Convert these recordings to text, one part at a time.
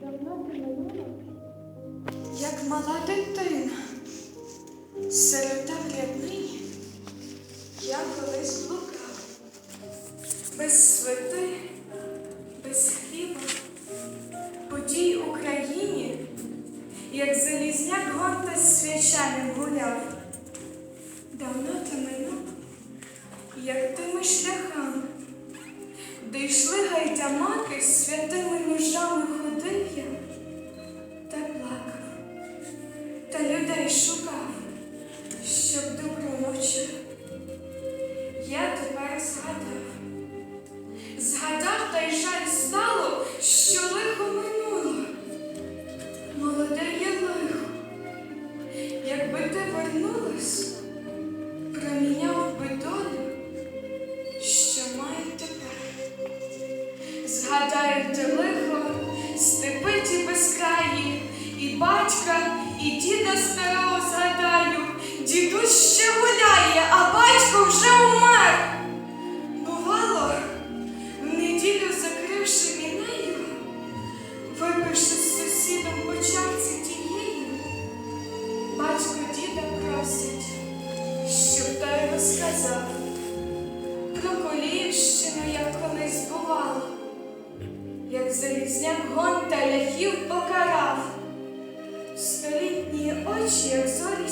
Давно ти минула? Як мала дитина, сирота врядний, я колись блукав, без святи, без хліба, подій Україні, як залізняк гордо з свячаним гуляв. Давно ти минула, як тими шляхами де йшли гайдамаки святими ножами ходив я та плакав, та людей шукав, щоб добро навчив. Я тепер згадав, згадав та й жаль стало, що Згадаю лихо, степи ті безкраї, і батька, і діда старого згадаю. Дідусь ще гуляє, як залізняк гон та ляхів покарав, столітні очі, як зорі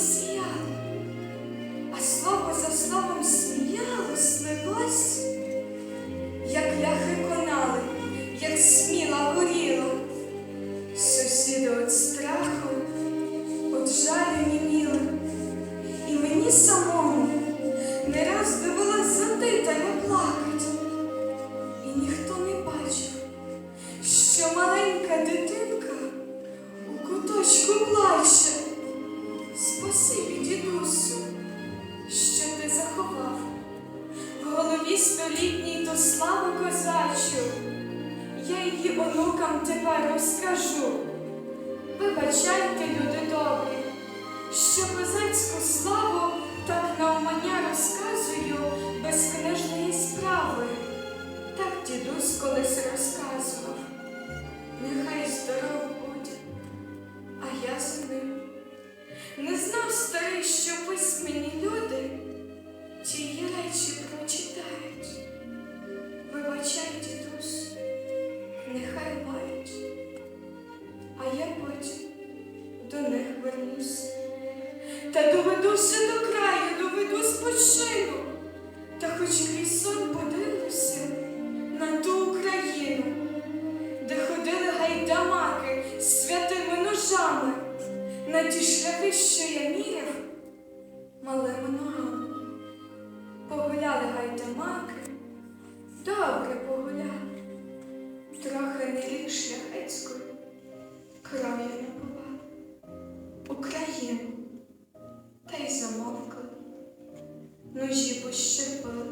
столітній ту славу козачу. Я її онукам тепер розкажу. Вибачайте, люди добрі, що козацьку славу так навмання розказую без книжної справи. Так дідусь колись розказував. Нехай здоров буде, а я за ним. Не знав старий, що письмені люди Та доведуся до краю, доведу спочину, та хоч крізь сон подивлюся на ту Україну, де ходили гайдамаки святими ножами, на ті шляхи, що я міряв малими ногами. Погуляли гайдамаки, добре погуляли, трохи не рік шляхетською, кров'ю. Україну, та й замовкли, ножі пощепили.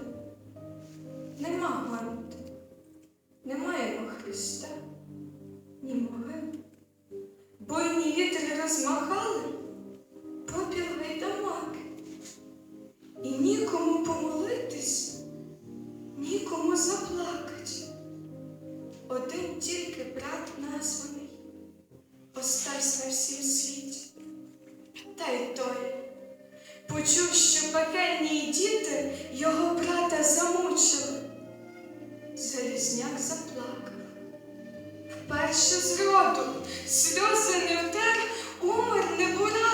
Нема гонти, немає його Христа, ні могил. Буйні вітри розмахали, Й той почув, що пекельні діти його брата замучили. Залізняк заплакав. Вперше з роду сльози не втер, умер не бурака.